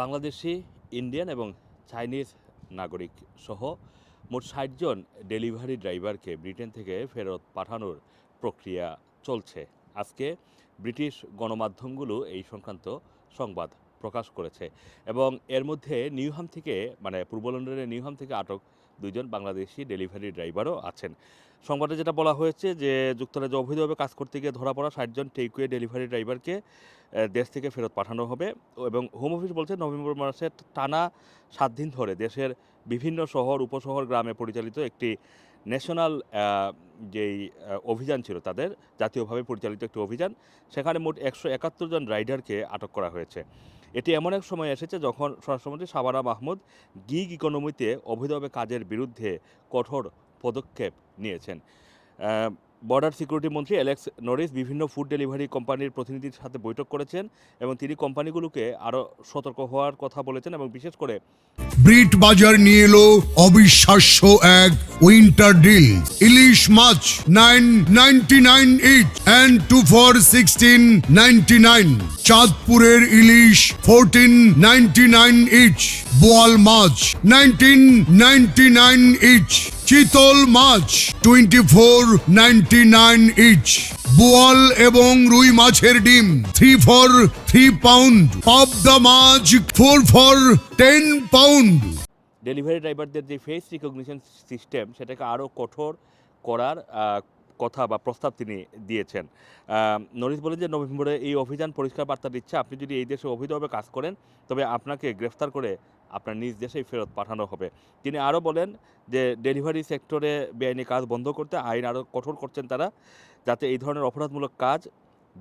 Bangladeshi, Indian এবং Chinese নাগরিক সহ মোট ষাট জন ডেলিভারি ড্রাইভারকে ব্রিটেন থেকে ফেরত পাঠানোর প্রক্রিয়া চলছে। আজকে ব্রিটিশ গণমাধ্যমগুলো এই সংক্রান্ত সংবাদ প্রকাশ করেছে এবং এর মধ্যে নিউহাম থেকে মানে পূর্ব লন্ডনের নিউহাম থেকে আটক দুইজন বাংলাদেশি ডেলিভারি ড্রাইভারও আছেন। সংবাদে যেটা বলা হয়েছে যে, যুক্তরাজ্যে অবৈধভাবে কাজ করতে গিয়ে ধরা পড়া ষাটজন টেকওয়ে ডেলিভারি ড্রাইভারকে দেশ থেকে ফেরত পাঠানো হবে। এবং হোম অফিস বলছে, নভেম্বর মাসে টানা সাত দিন ধরে দেশের বিভিন্ন শহর, উপশহর, গ্রামে পরিচালিত একটি ন্যাশনাল যেই অভিযান ছিল তাদের, জাতীয়ভাবে পরিচালিত একটি অভিযান। সেখানে মোট একশো একাত্তর জন রাইডারকে আটক করা হয়েছে। এটি এমন এক সময় এসেছে যখন স্বরাষ্ট্রমন্ত্রী সাবানা মাহমুদ গিগ ইকোনমিতে অবৈধভাবে কাজের বিরুদ্ধে কঠোর পদক্ষেপ নিয়েছেন। বর্ডার সিকিউরিটি মন্ত্রী অ্যালেক্স নরিস বিভিন্ন ফুড ডেলিভারি কোম্পানির প্রতিনিধির সাথে বৈঠক করেছেন এবং তিনি কোম্পানিগুলোকে আরও সতর্ক হওয়ার কথা বলেছেন এবং বিশেষ করে ব্রিট বাজার নিয়ে এলো অবিশ্বাস্য এক উইন্টার ডিল ইলিশ মাছ nine ninety nine each and two for sixteen ninety nine চাঁদপুরের ইলিশ ফোরটিন নাইনটি নাইন ইচ বোয়াল মাছ নাইনটিন নাইনটি নাইন ইচ চিতল মাছ twenty four ninety nine each বোয়াল এবং রুই মাছের ডিম থ্রি ফর থ্রি পাউন্ড পাবদা মাছ four for ten pound delivery ড্রাইভারদের যে ফেস রিকগনিশন সিস্টেম সেটাকে আরও কঠোর করার কথা বা প্রস্তাব তিনি দিয়েছেন। নরিস বলেন যে নভেম্বরে এই অভিযান পরিষ্কার বার্তা দিচ্ছে। আপনি যদি এই দেশে অবৈধভাবে কাজ করেন, তবে আপনাকে গ্রেফতার করে আপনার নিজ দেশেই ফেরত পাঠানো হবে। তিনি আরও বলেন যে, ডেলিভারি সেক্টরে বেআইনি কাজ বন্ধ করতে আইন আরও কঠোর করছেন তারা, যাতে এই ধরনের অপরাধমূলক কাজ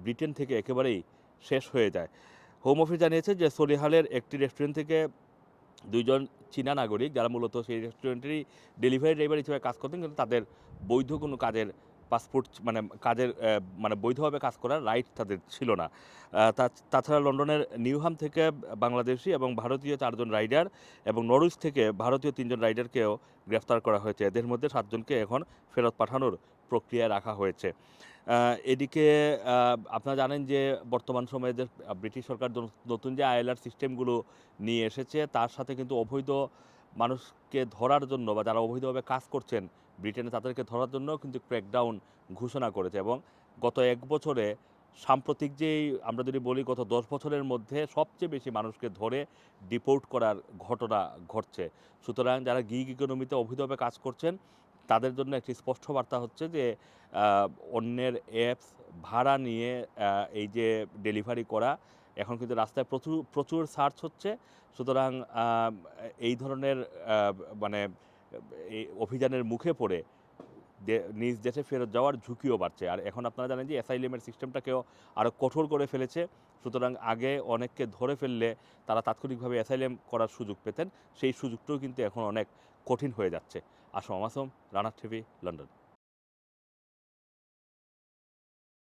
ব্রিটেন থেকে একেবারেই শেষ হয়ে যায়। হোম অফিস জানিয়েছে যে, সলিহালের একটি রেস্টুরেন্ট থেকে দুইজন চীনা নাগরিক, যারা মূলত সেই রেস্টুরেন্টেরই ডেলিভারি ড্রাইভার হিসেবে কাজ করতেন, কিন্তু তাদের বৈধ কোনো কাজের পাসপোর্ট মানে কাজের মানে বৈধভাবে কাজ করার রাইট তাদের ছিল না। তাছাড়া লন্ডনের নিউহাম থেকে বাংলাদেশি এবং ভারতীয় চারজন রাইডার এবং নরউইচ থেকে ভারতীয় তিনজন রাইডারকেও গ্রেফতার করা হয়েছে। এদের মধ্যে সাতজনকে এখন ফেরত পাঠানোর প্রক্রিয়ায় রাখা হয়েছে। এদিকে আপনারা জানেন যে বর্তমান সময়ে যে ব্রিটিশ সরকার নতুন যে আইএলআর সিস্টেমগুলো নিয়ে এসেছে, তার সাথে কিন্তু অবৈধ মানুষকে ধরার জন্য বা যারা অবৈধভাবে কাজ করছেন, ব্রিটেনে তাদেরকে ধরার জন্য কিন্তু ক্র্যাকডাউন ঘোষণা করেছে এবং গত এক বছরে সাম্প্রতিক যেই আমরা যদি বলি গত দশ বছরের মধ্যে সবচেয়ে বেশি মানুষকে ধরে ডিপোর্ট করার ঘটনা ঘটছে। সুতরাং যারা গিগ ইকোনমিতে অবৈধভাবে কাজ করছেন, তাদের জন্য একটি স্পষ্ট বার্তা হচ্ছে যে অন্যের অ্যাপস ভাড়া নিয়ে এই যে ডেলিভারি করা এখন কিন্তু রাস্তায় প্রচুর প্রচুর সার্চ হচ্ছে। সুতরাং এই ধরনের মানে এই অভিযানের মুখে পড়ে নিজ দেশে ফেরত যাওয়ার ঝুঁকিও বাড়ছে। আর এখন আপনারা জানেন যে অ্যাসাইলেমের সিস্টেমটাকেও আরও কঠোর করে ফেলেছে। সুতরাং আগে অনেককে ধরে ফেললে তারা তাৎক্ষণিকভাবে অ্যাসাইলেম করার সুযোগ পেতেন। সেই সুযোগটাও কিন্তু এখন অনেক কঠিন হয়ে যাচ্ছে। আসম আসম রানার টিভি, লন্ডন।